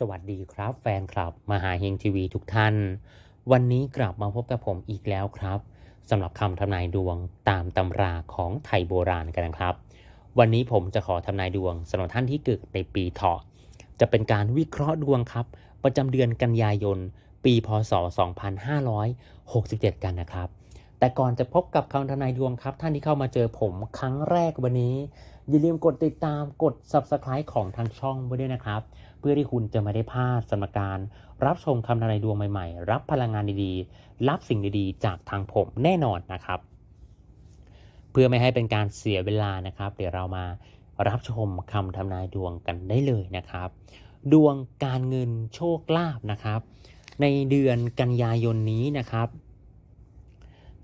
สวัสดีครับแฟนคลับ มหาเฮงทีวีทุกท่าน วันนี้กลับมาพบกับผมอีกแล้วครับสำหรับคำทำนายดวงตามตำราของไทยโบราณกันนะครับ วันนี้ผมจะขอทำนายดวงสำหรับท่านที่เกิดในปีเถาะจะเป็นการวิเคราะห์ดวงครับ ประจำเดือนกันยายน ปีพศ 2567 กันนะครับ แต่ก่อนจะพบกับคำทำนายดวงครับ ท่านที่เข้ามาเจอผมครั้งแรกวันนี้ อย่าลืมกดติดตามกด subscribe ของทางช่องไว้ด้วยนะครับ พื่อที่คุณจะไม่ได้พลาดสำหรับการ รับชมคำทำนายดวงใหม่ๆ รับพลังงานดีๆ รับสิ่งดีๆ จากทางผมแน่นอนนะครับ เพื่อไม่ให้เป็นการเสียเวลานะครับ เดี๋ยวเรามารับชมคำทำนายดวงกันได้เลยนะครับ ดวงการเงินโชคลาภนะครับ ในเดือนกันยายนนี้นะครับ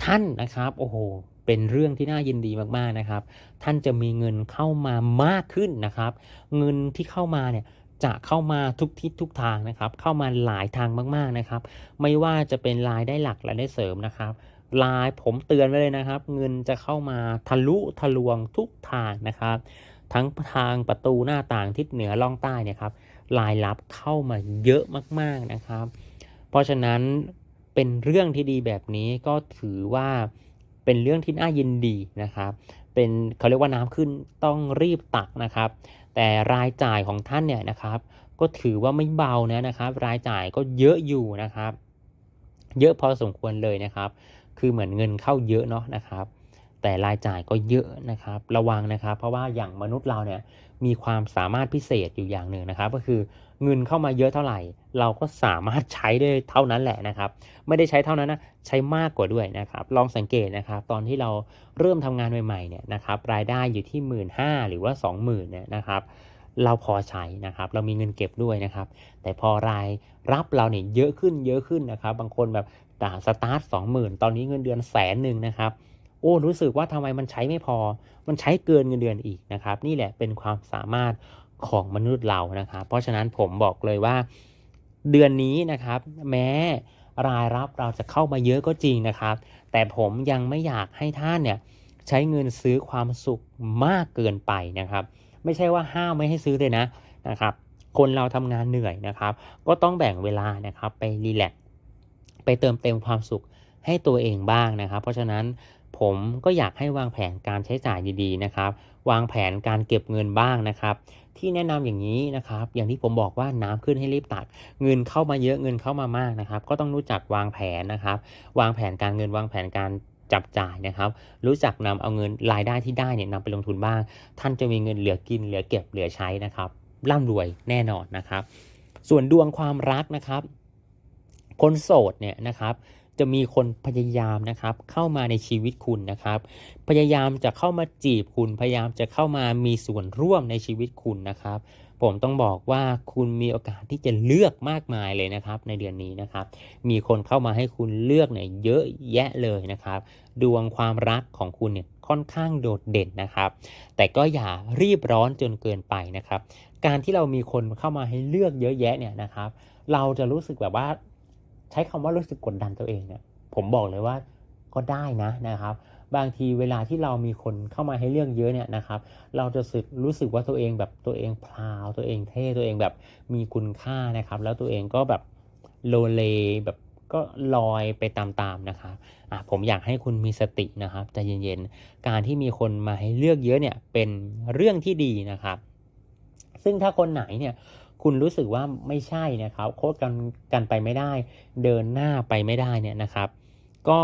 ท่านนะครับโอ้โหเป็นเรื่องที่น่ายินดีมากๆนะครับ ท่านจะมีเงินเข้ามามากขึ้นนะครับ เงินที่เข้ามาเนี่ย จะเข้ามาทุกทิศทุกทางนะครับ เข้ามาหลายทางมากๆนะครับ ไม่ว่าจะเป็นรายได้หลักรายได้เสริมนะครับรายผมเตือนไว้เลยนะครับ เงินจะเข้ามาทะลุทะลวงทุกทางนะครับ ทั้งทางประตูหน้าต่างทิศเหนือล่องใต้เนี่ยครับรายรับเข้ามาเยอะมากๆนะครับ เพราะฉะนั้นเป็นเรื่องที่ดีแบบนี้ก็ถือว่าเป็นเรื่องที่น่ายินดีนะครับ เป็นเขาเรียกว่าน้ำขึ้นต้องรีบตักนะครับ แต่รายจ่ายของท่านเนี่ยนะครับ ก็ถือว่าไม่เบานะนะครับ รายจ่ายก็เยอะอยู่นะครับ เยอะพอสมควรเลยนะครับ คือเหมือนเงินเข้าเยอะเนาะนะครับ แต่รายจ่ายก็เยอะนะครับ ระวังนะครับ เพราะว่าอย่างมนุษย์เราเนี่ยมีความสามารถพิเศษอยู่อย่างหนึ่งนะครับ ก็คือ เงินเข้ามาเยอะเท่าไหร่ เราก็สามารถใช้ได้เท่านั้นแหละนะครับ ไม่ได้ใช้เท่านั้นนะใช้มากกว่าด้วยนะครับ ลองสังเกตนะครับ ตอนที่เราเริ่มทำงานใหม่ๆเนี่ยนะครับ รายได้อยู่ที่1 5ื่นหหรือว่า 20,000เนี่ยนะครับเราพอใช้นะครับ เรามีเงินเก็บด้วยนะครับ แต่พอรายรับเราเนี่ยเยอะขึ้นเยอะขึ้นนะครับ บางคนแบบด่สตาร์ทสองหมื่นตอนนี้เงินเดือนแสนหนึ่งนะครับ โอ้รู้สึกว่าทำไมมันใช้ไม่พอ มันใช้เกินเงินเดือนอีกนะครับ นี่แหละเป็นความสามารถ ของมนุษย์เรานะครับเพราะฉะนั้นผมบอกเลยว่าเดือนนี้นะครับ แม้รายรับเราจะเข้ามาเยอะก็จริงนะครับ แต่ผมยังไม่อยากให้ท่านเนี่ยใช้เงินซื้อความสุขมากเกินไปนะครับ ไม่ใช่ว่าห้ามไม่ให้ซื้อเลยนะนะครับ คนเราทำงานเหนื่อยนะครับ ก็ต้องแบ่งเวลานะครับไปรีแลกซ์ไปเติมเต็มความสุขให้ตัวเองบ้างนะครับ เพราะฉะนั้นผมก็อยากให้วางแผนการใช้จ่ายดีๆนะครับ วางแผนการเก็บเงินบ้างนะครับ ที่แนะนำอย่างนี้นะครับ อย่างที่ผมบอกว่าน้ำขึ้นให้รีบตัก เงินเข้ามาเยอะเงินเข้ามามากนะครับ ก็ต้องรู้จักวางแผนนะครับ วางแผนการเงินวางแผนการจับจ่ายนะครับ รู้จักนำเอาเงินรายได้ที่ได้เนี่ยนำไปลงทุนบ้าง ท่านจะมีเงินเหลือกินเหลือเก็บเหลือใช้นะครับร่ำรวยแน่นอนนะครับ ส่วนดวงความรักนะครับ คนโสดเนี่ยนะครับ จะมีคนพยายามนะครับเข้ามาในชีวิตคุณนะครับ พยายามจะเข้ามาจีบคุณ พยายามจะเข้ามามีส่วนร่วมในชีวิตคุณนะครับ ผมต้องบอกว่าคุณมีโอกาสที่จะเลือกมากมายเลยนะครับ ในเดือนนี้นะครับ มีคนเข้ามาให้คุณเลือกเนี่ยเยอะแยะเลยนะครับ ดวงความรักของคุณเนี่ยค่อนข้างโดดเด่นนะครับ แต่ก็อย่ารีบร้อนจนเกินไปนะครับ การที่เรามีคนเข้ามาให้เลือกเยอะแยะเนี่ยนะครับ เราจะรู้สึกแบบว่า ใช้คำว่ารู้สึกกดดันตัวเองเนี่ยผมบอกเลยว่าก็ได้นะนะครับ บางทีเวลาที่เรามีคนเข้ามาให้เลือกเยอะเนี่ยนะครับ เราจะสึกรู้สึกว่าตัวเองแบบตัวเองพลาวตัวเองเท่ตัวเองแบบมีคุณค่านะครับ แล้วตัวเองก็แบบโลเลแบบก็ลอยไปตามๆนะครับอะผมอยากให้คุณมีสตินะครับใจเย็นๆ การที่มีคนมาให้เลือกเยอะเนี่ยเป็นเรื่องที่ดีนะครับ ซึ่งถ้าคนไหนเนี่ย คุณรู้สึกว่าไม่ใช่นะครับโคตรกันกันไปไม่ได้ เดินหน้าไปไม่ได้เนี่ยนะครับ ก็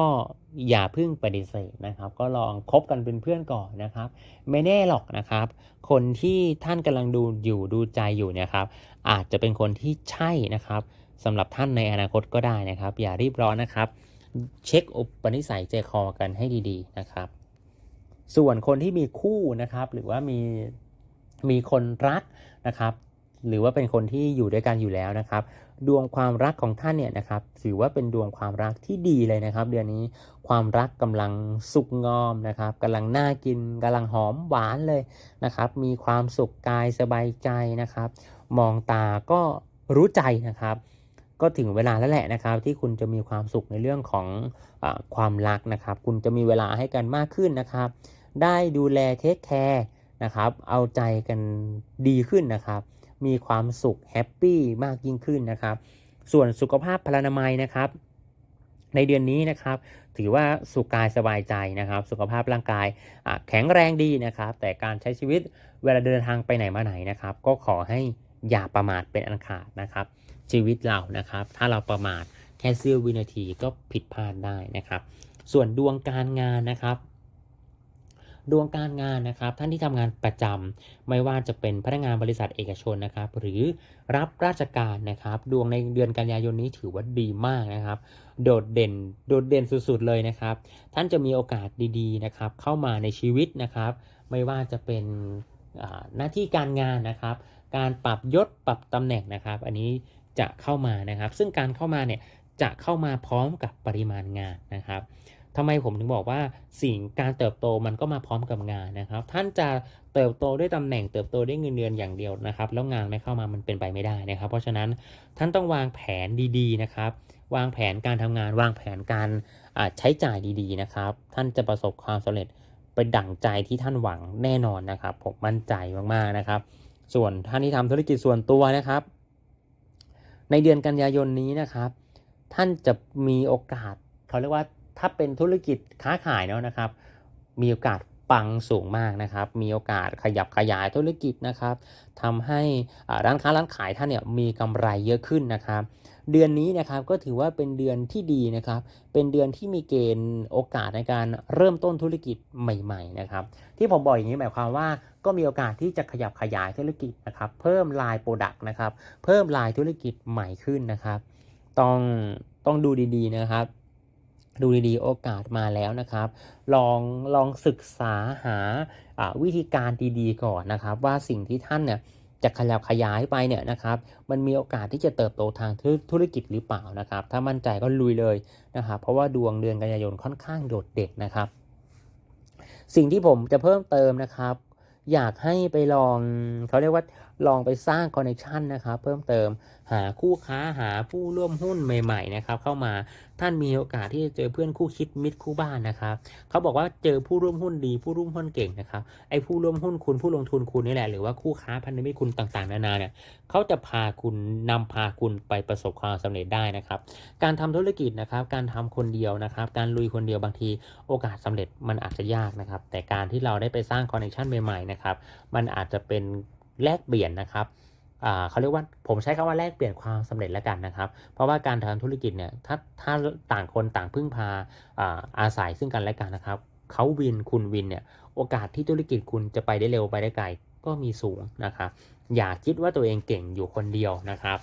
อย่าพึ่งปฏิเสธนะครับ ก็ลองคบกันเป็นเพื่อนก่อนนะครับ ไม่แน่หรอกนะครับ คนที่ท่านกำลังดูอยู่ดูใจอยู่เนี่ยครับ อาจจะเป็นคนที่ใช่นะครับสำหรับท่านในอนาคตก็ได้นะครับ อย่ารีบร้อนนะครับ เช็คอุปนิสัยใจคอกันให้ดีๆนะครับ ส่วนคนที่มีคู่นะครับ หรือว่ามีมีคนรักนะครับ หรือว่าเป็นคนที่อยู่ด้วยกันอยู่แล้วนะครับ ดวงความรักของท่านเนี่ยนะครับ ถือว่าเป็นดวงความรักที่ดีเลยนะครับ เดือนนี้ความรักกำลังสุกงอมนะครับกำลังน่ากินกำลังหอมหวานเลยนะครับ มีความสุขกายสบายใจนะครับ มองตาก็รู้ใจนะครับ ก็ถึงเวลาแล้วแหละนะครับ ที่คุณจะมีความสุขในเรื่องของอความรักนะครับ คุณจะมีเวลาให้กันมากขึ้นนะครับ ได้ดูแลเทคแคร์นะครับ เอาใจกันดีขึ้นนะครับ มีความสุขแฮปปี้มากยิ่งขึ้นนะครับ ส่วนสุขภาพพลานามัยนะครับ ในเดือนนี้นะครับ ถือว่าสุขกายสบายใจนะครับ สุขภาพร่างกายแข็งแรงดีนะครับ แต่การใช้ชีวิตเวลาเดินทางไปไหนมาไหนนะครับ ก็ขอให้อย่าประมาทเป็นอันขาดนะครับ ชีวิตเรานะครับ ถ้าเราประมาทแค่เสี้ยววินาทีก็ผิดพลาดได้นะครับ ส่วนดวงการงานนะครับ ดวงการงานนะครับ ท่านที่ทำงานประจำไม่ว่าจะเป็นพนักงานบริษัทเอกชนนะครับ หรือรับราชการนะครับ ดวงในเดือนกันยายนนี้ถือว่าดีมากนะครับ โดดเด่นโดดเด่นสุดๆเลยนะครับ ท่านจะมีโอกาสดีๆนะครับ เข้ามาในชีวิตนะครับ ไม่ว่าจะเป็นหน้าที่การงานนะครับ การปรับยศปรับตำแหน่งนะครับ อันนี้จะเข้ามานะครับ ซึ่งการเข้ามาเนี่ยจะเข้ามาพร้อมกับปริมาณงานนะครับ ทำไมผมถึงบอกว่าสิ่งการเติบโตมันก็มาพร้อมกับงานนะครับ ท่านจะเติบโตด้วยตำแหน่งเติบโตด้วยเงินเดือนอย่างเดียวนะครับ แล้วงานไม่เข้ามามันเป็นไปไม่ได้นะครับ เพราะฉะนั้นท่านต้องวางแผนดีๆนะครับ วางแผนการทำงาน วางแผนการใช้จ่ายดีๆนะครับ ท่านจะประสบความสำเร็จไปดั่งใจที่ท่านหวังแน่นอนนะครับ ผมมั่นใจมากๆนะครับ ส่วนท่านที่ทำธุรกิจส่วนตัวนะครับ ในเดือนกันยายนนี้นะครับ ท่านจะมีโอกาสเขาเรียกว่า ถ้าเป็นธุรกิจค้าขายเนาะนะครับ มีโอกาสปังสูงมากนะครับ มีโอกาสขยับขยายธุรกิจนะครับทำให้ร้านค้าร้านขายท่านเนี่ยมีกำไรเยอะขึ้นนะครับ เดือนนี้นะครับก็ถือว่าเป็นเดือนที่ดีนะครับ เป็นเดือนที่มีเกณฑ์โอกาสในการเริ่มต้นธุรกิจใหม่ๆนะครับ ที่ผมบอกอย่างนี้หมายความว่าก็มีโอกาสที่จะขยับขยายธุรกิจนะครับ เพิ่มลายโปรดักต์นะครับ เพิ่มลายธุรกิจใหม่ขึ้นนะครับ ต้องต้องดูดีๆนะครับ ดูดีๆโอกาสมาแล้วนะครับ ลองลองศึกษาหาวิธีการดีๆก่อนนะครับ ว่าสิ่งที่ท่านเนี่ยจะขยับขยายไปเนี่ยนะครับ มันมีโอกาสที่จะเติบโตทางธุธุรกิจหรือเปล่านะครับ ถ้ามั่นใจก็ลุยเลยนะครับ เพราะว่าดวงเดือนกันยายนค่อนข้างโดดเด่นนะครับ สิ่งที่ผมจะเพิ่มเติมนะครับ อยากให้ไปลองเขาเรียกว่า ลองไปสร้างคอนเนคชันนะครับเพิ่มเติมหาคู่ค้าหาผู้ร่วมหุ้นใหม่ๆนะครับเข้ามาท่านมีโอกาสที่จะเจอเพื่อนคู่คิดมิตรคู่บ้านนะครับเขาบอกว่าเจอผู้ร่วมหุ้นดีผู้ร่วมหุ้นเก่งนะครับไอ้ผู้ร่วมหุ้นคุณผู้ลงทุนคุณนี่แหละหรือว่าคู่ค้าพันธมิตรคุณต่างๆ นานาเนี่ยเขาจะพาคุณนำพาคุณไปประสบความสำเร็จได้นะครับการทำธุรกิจนะครับการทำคนเดียวนะครับการลุยคนเดียวบางทีโอกาสสำเร็จมันอาจจะยากนะครับแต่การที่เราได้ไปสร้างคอนเนคชันใหม่ๆนะครับมันอาจจะเป็น แลกเปลี่ยนนะครับเขาเรียกว่าผมใช้คำว่าแลกเปลี่ยนความสำเร็จแล้วกันนะครับ เพราะว่าการทำธุรกิจเนี่ยถ้าถ้าต่างคนต่างพึ่งพาอาอาศัยซึ่งกันและกันนะครับเขาวินคุณวินเนี่ยโอกาสที่ธุรกิจคุณจะไปได้เร็วไปได้ไกลก็มีสูงนะครับอย่าคิดว่าตัวเองเก่งอยู่คนเดียวนะครับ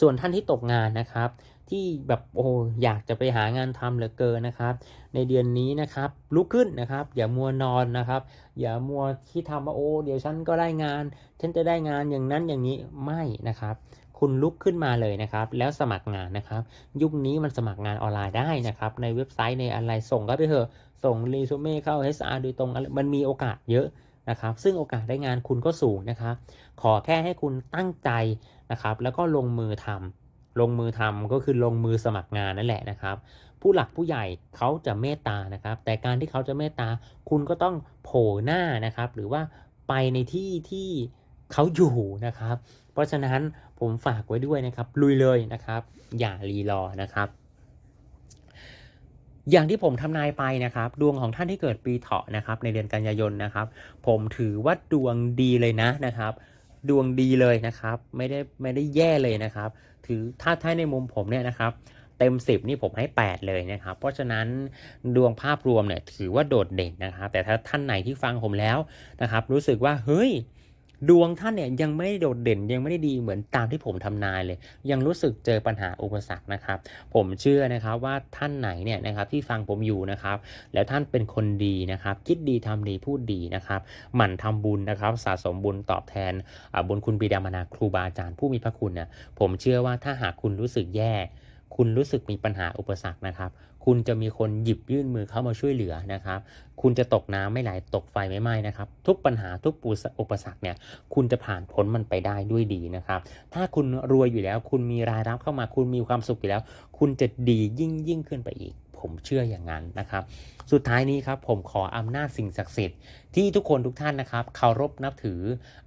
ส่วนท่านที่ตกงานนะครับ ที่แบบโอ้อยากจะไปหางานทำเหลือเกินนะครับ ในเดือนนี้นะครับลุกขึ้นนะครับ อย่ามัวนอนนะครับ อย่ามัวที่ทำว่าโอ้เดี๋ยวฉันก็ได้งาน ฉันจะได้งานอย่างนั้นอย่างนี้ไม่นะครับ คุณลุกขึ้นมาเลยนะครับ แล้วสมัครงานนะครับ ยุคนี้มันสมัครงานออนไลน์ได้นะครับ ในเว็บไซต์ในอะไรส่งก็ไปเถอะส่งรีสูเม่เข้า HR โดยตรงมันมีโอกาสเยอะนะครับ ซึ่งโอกาสได้งานคุณก็สูงนะครับ ขอแค่ให้คุณตั้งใจนะครับ แล้วก็ลงมือทำ ลงมือทำก็คือลงมือสมัครงานนั่นแหละนะครับ ผู้หลักผู้ใหญ่เขาจะเมตตานะครับ แต่การที่เขาจะเมตตาคุณก็ต้องโผล่หน้านะครับ หรือว่าไปในที่ที่เขาอยู่นะครับ เพราะฉะนั้นผมฝากไว้ด้วยนะครับ ลุยเลยนะครับ อย่ารีรอนะครับ อย่างที่ผมทำนายไปนะครับ ดวงของท่านที่เกิดปีเถาะนะครับ ในเดือนกันยายนนะครับ ผมถือว่าดวงดีเลยนะนะครับ ดวงดีเลยนะครับ ไม่ได้ไม่ได้แย่เลยนะครับ ถือถ้าถ้าในมุมผมเนี่ยนะครับ เต็ม 10 นี่ผมให้ 8 เลยนะครับ เพราะฉะนั้นดวงภาพรวมเนี่ยถือว่าโดดเด่นนะครับ แต่ถ้าท่านไหนที่ฟังผมแล้วนะครับ รู้สึกว่าเฮ้ย ดวงท่านเนี่ยยังไม่ได้โดดเด่นยังไม่ได้ดีเหมือนตามที่ผมทำนายเลย ยังรู้สึกเจอปัญหาอุปสรรคนะครับ ผมเชื่อนะครับว่าท่านไหนเนี่ยนะครับที่ฟังผมอยู่นะครับ แล้วท่านเป็นคนดีนะครับ คิดดีทำดีพูดดีนะครับหมั่นทำบุญนะครับสะสมบุญตอบแทนบุญคุณบิดามารดาครูบาอาจารย์ผู้มีพระคุณเนี่ยผมเชื่อว่าถ้าหากคุณรู้สึกแย่ คุณรู้สึกมีปัญหาอุปสรรคนะครับ คุณจะมีคนหยิบยื่นมือเข้ามาช่วยเหลือนะครับ คุณจะตกน้ำไม่ไหลตกไฟไม่ไหม้นะครับ ทุกปัญหาทุกปูอุปสรรคเนี่ย คุณจะผ่านพ้นมันไปได้ด้วยดีนะครับ ถ้าคุณรวยอยู่แล้ว คุณมีรายรับเข้ามา คุณมีความสุขอยู่แล้ว คุณจะดียิ่งยิ่งขึ้นไปอีก ผมเชื่ออย่างนั้นนะครับ สุดท้ายนี้ครับผมขออำนาจสิ่งศักดิ์สิทธิ์ที่ทุกคนทุกท่านนะครับเคารพนับถือ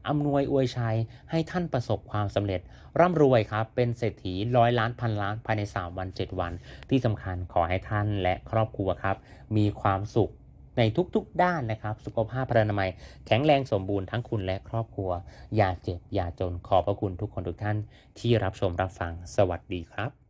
อำนวยอวยชัยให้ท่านประสบความสำเร็จ ร่ำรวยครับ เป็นเศรษฐีร้อยล้านพันล้านภายใน 3 วัน 7 วัน ที่สำคัญขอให้ท่านและครอบครัวครับ มีความสุขในทุกๆด้านนะครับ สุขภาพพรรณนามัย แข็งแรงสมบูรณ์ทั้งคุณและครอบครัว อย่าเจ็บ อย่าจนขอบพระคุณทุกคนทุกท่านที่รับชมรับฟัง สวัสดีครับ